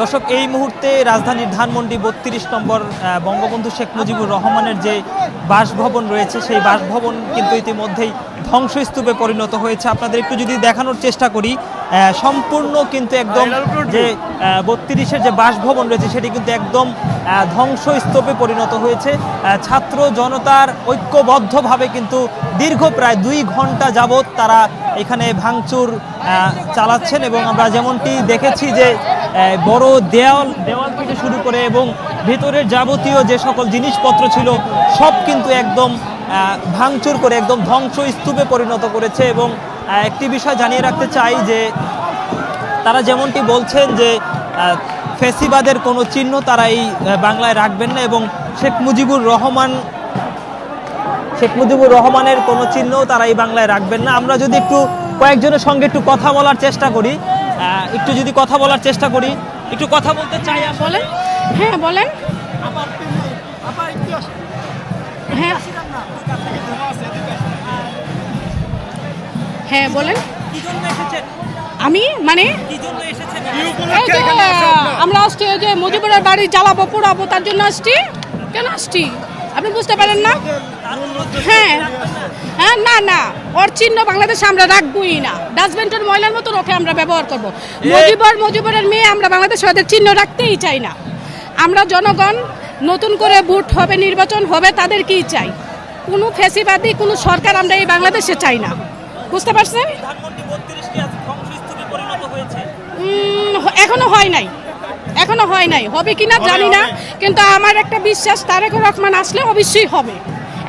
দর্শক, এই মুহূর্তে রাজধানীর ধানমন্ডি বত্রিশ নম্বর বঙ্গবন্ধু শেখ মুজিবুর রহমানের যে বাসভবন রয়েছে, সেই বাসভবন কিন্তু ইতিমধ্যেই ধ্বংসস্তূপে পরিণত হয়েছে। আপনাদের একটু যদি দেখানোর চেষ্টা করি সম্পূর্ণ কিন্তু একদম যে বত্রিশের যে বাসভবন রয়েছে সেটি কিন্তু একদম ধ্বংসস্তূপে পরিণত হয়েছে। ছাত্র জনতার ঐক্যবদ্ধভাবে কিন্তু দীর্ঘ প্রায় দুই ঘণ্টা যাবৎ তারা এখানে ভাঙচুর চালাচ্ছেন এবং আমরা যেমনটি দেখেছি যে বড় দেওয়াল দেওয়াল থেকে শুরু করে এবং ভেতরের যাবতীয় যে সকল জিনিসপত্র ছিল সব কিন্তু একদম ভাঙচুর করে একদম ধ্বংস স্তূপে পরিণত করেছে এবং একটি বিষয় জানিয়ে রাখতে চাই যে তারা যেমনটি বলছেন যে ফেসিবাদের কোনো চিহ্ন তারা এই বাংলায় রাখবেন না এবং শেখ মুজিবুর রহমান শেখ মুজিবুর রহমানের কোনো চিহ্ন তারা এই বাংলায় রাখবেন না। আমরা যদি একটু কয়েকজনের সঙ্গে একটু কথা বলার চেষ্টা করি একটু যদি কথা বলার চেষ্টা করি একটু কথা বলতে চাই আসলে। বলেন। হ্যাঁ বলেন। হ্যাঁ। হ্যাঁ বলেন। কি জন্য এসেছেন? আমি? মানে? কি জন্য এসেছেন এই যে আমরা আসছি ওই যে মুজিবুরের বাড়ি জ্বালাবো পোড়াবো তার জন্য আসছি। কেন আসছি? আপনি বুঝতে পারেন না? হ্যাঁ। হ্যাঁ না না। ওর চিহ্ন বাংলাদেশে আমরা রাখবোই না। ডাস্টবিনটার ময়লার মতো ওকে আমরা ব্যবহার করব। মুজিবর মুজিবরের মেয়ে আমরা বাংলাদেশে ওদের চিহ্ন রাখতেই চাই না। আমরা জনগণ নতুন করে ভোট হবে নির্বাচন হবে তাদের কি চাই? কোনো ফেসিবাদী কোনো সরকার আমরা এই বাংলাদেশে চাই না। বুঝতে পারছেন? এখনও হয় নাই। এখনও হয় নাই। হবে কিনা জানি না কিন্তু আমার একটা বিশ্বাস তারেক রহমান আসলে অবশ্যই হবে।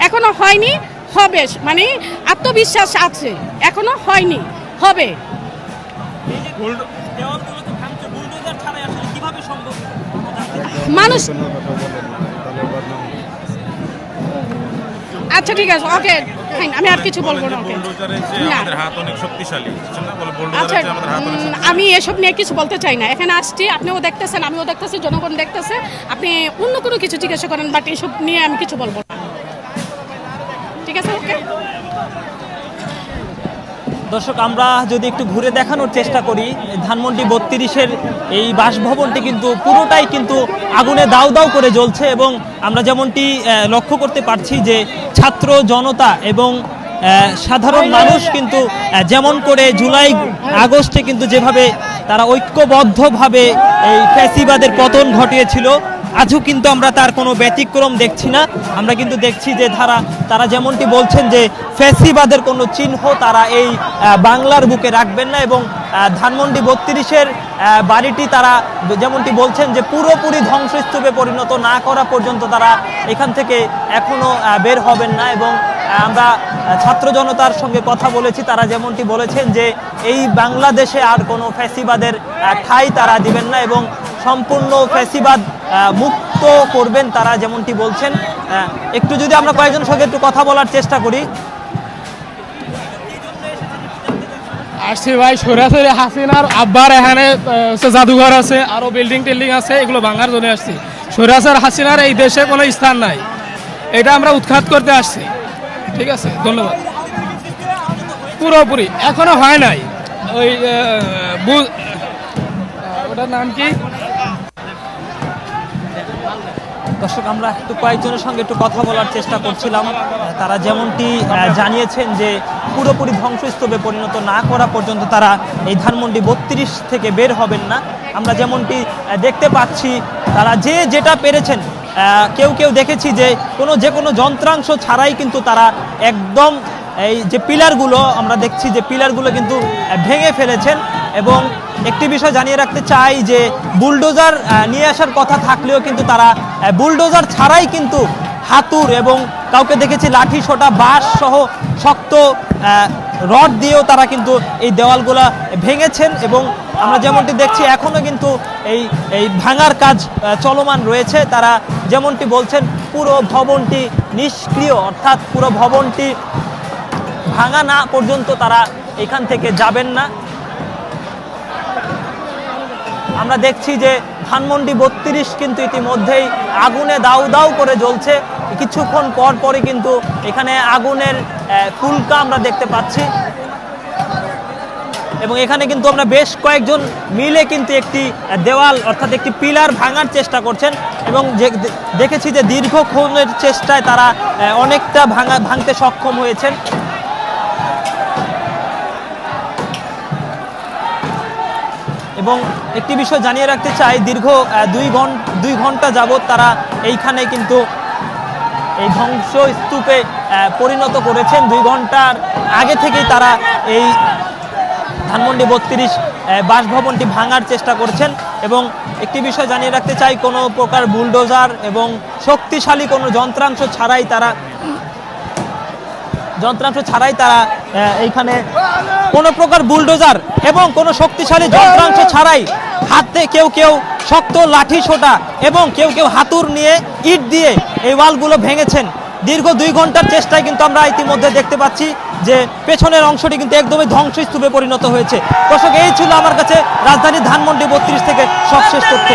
এখনও হয়নি হবে। মানে আত্মবিশ্বাস আছে। এখনও হয়নি হবে। এই যে দেওয়ালগুলোকে ভাঙছে বুলডোজার ছাড়াই আসলে কীভাবে সম্ভব? মানুষ আচ্ছা ঠিক আছে। ওকে। ফাইন আমি আর কিছু বলব না ওকে আচ্ছা আমি এসব নিয়ে কিছু বলতে চাই না। এখানে আসছি আপনিও দেখতেছেন আমিও দেখতেছি জনগণ দেখতেছে। আপনি অন্য কোনো কিছু জিজ্ঞাসা করেন বাট এসব নিয়ে আমি কিছু বলব না। দর্শক, আমরা যদি একটু ঘুরে দেখানোর চেষ্টা করি, ধানমন্ডি বত্রিশের এই বাসভবনটি কিন্তু পুরোটাই কিন্তু আগুনে দাউ দাউ করে জ্বলছে এবং আমরা যেমনটি লক্ষ্য করতে পারছি যে ছাত্র জনতা এবং সাধারণ মানুষ কিন্তু যেমন করে জুলাই আগস্টে কিন্তু যেভাবে তারা ঐক্যবদ্ধভাবে এই ফ্যাসিবাদের পতন ঘটিয়েছিল আজও কিন্তু আমরা তার কোনো ব্যতিক্রম দেখছি না। আমরা কিন্তু দেখছি যে তারা তারা যেমনটি বলছেন যে ফ্যাসিবাদের কোনো চিহ্ন তারা এই বাংলার বুকে রাখবেন না এবং ধানমন্ডি বত্রিশের বাড়িটি তারা যেমনটি বলছেন যে পুরোপুরি ধ্বংসস্তূপে পরিণত না করা পর্যন্ত তারা এখান থেকে এখনও আহ, বের হবেন না এবং আমরা ছাত্র জনতার সঙ্গে কথা বলেছি তারা যেমনটি বলেছেন যে এই বাংলাদেশে আর কোনো ফ্যাসিবাদের ঠাই তারা দিবেন না এবং সম্পূর্ণ ফ্যাসিবাদ মুক্ত করবেন তারা যেমনটি বলছেন। একটু যদি আমরা কয়েকজনের সঙ্গে একটু কথা বলার চেষ্টা করি। আসছি ভাই, সরাসরি হাসিনার আব্বার এখানে জাদুঘর আছে, আরও বিল্ডিং টিল্ডিং আছে, এগুলো ভাঙার জন্য আসছি। সরাসরি হাসিনার এই দেশে কোনো স্থান নাই। এটা আমরা উৎখাত করতে আসছি। ঠিক আছে, ধন্যবাদ। পুরোপুরি, এখনও হয় নাই। ওই ওটার নাম কি? দর্শক, আমরা একটু কয়েকজনের সঙ্গে একটু কথা বলার চেষ্টা করছিলাম। তারা যেমনটি জানিয়েছেন যে পুরোপুরি ধ্বংসস্তূপে পরিণত না করা পর্যন্ত তারা এই ধানমন্ডি বত্রিশ থেকে বের হবেন না। আমরা যেমনটি দেখতে পাচ্ছি, তারা যে যেটা পেরেছেন কেউ কেউ দেখেছি যে কোনো যে কোনো যন্ত্রাংশ ছাড়াই কিন্তু তারা একদম এই যে পিলারগুলো, আমরা দেখছি যে পিলারগুলো কিন্তু ভেঙে ফেলেছেন। এবং একটি বিষয় জানিয়ে রাখতে চাই যে বুলডোজার নিয়ে আসার কথা থাকলেও কিন্তু তারা বুলডোজার ছাড়াই কিন্তু হাতুর এবং কাউকে দেখেছি লাঠি, সোটা, বাঁশ সহ শক্ত রড দিয়েও তারা কিন্তু এই দেওয়ালগুলা ভেঙেছেন এবং আমরা যেমনটি দেখছি এখনও কিন্তু এই এই ভাঙার কাজ চলমান রয়েছে। তারা যেমনটি বলছেন, পুরো ভবনটি নিষ্ক্রিয়, অর্থাৎ পুরো ভবনটি ভাঙা না পর্যন্ত তারা এখান থেকে যাবেন না। আমরা দেখছি যে ধানমন্ডি বত্রিশ কিন্তু ইতিমধ্যেই আগুনে দাউ দাউ করে জ্বলছে। কিছুক্ষণ পর পরই কিন্তু এখানে আগুনের ফুলকা আমরা দেখতে পাচ্ছি। এবং এখানে কিন্তু আমরা বেশ কয়েকজন মিলে কিন্তু একটি দেওয়াল অর্থাৎ একটি পিলার ভাঙার চেষ্টা করছেন। এবং দেখেছি যে দীর্ঘক্ষণের চেষ্টায় তারা অনেকটা ভাঙা, ভাঙতে সক্ষম হয়েছেন। এবং একটি বিষয় জানিয়ে রাখতে চাই, দীর্ঘ দুই ঘণ্টা দুই ঘণ্টা যাবৎ তারা এইখানে কিন্তু এই ধ্বংস স্তূপে পরিণত করেছেন। দুই ঘণ্টার আগে থেকেই তারা এই ধানমন্ডি বত্রিশ বাসভবনটি ভাঙার চেষ্টা করছেন এবং একটি বিষয় জানিয়ে রাখতে চাই, কোনো প্রকার বুলডোজার এবং শক্তিশালী কোনো যন্ত্রাংশ ছাড়াই তারা, যন্ত্রাংশ ছাড়াই তারা এইখানে কোনো প্রকার বুলডোজার এবং কোনো শক্তিশালী যন্ত্রাংশ ছাড়াই হাতে কেউ কেউ শক্ত লাঠি ছোটা এবং কেউ কেউ হাতুর নিয়ে ইট দিয়ে এই ওয়ালগুলো ভেঙেছেন। দীর্ঘ দুই ঘণ্টার চেষ্টায় কিন্তু আমরা ইতিমধ্যে দেখতে পাচ্ছি যে পেছনের অংশটি কিন্তু একদমই ধ্বংসস্তূপে পরিণত হয়েছে। দর্শক, এই ছিল আমার কাছে রাজধানী ধানমন্ডি বত্রিশ থেকে সবশেষ তথ্য।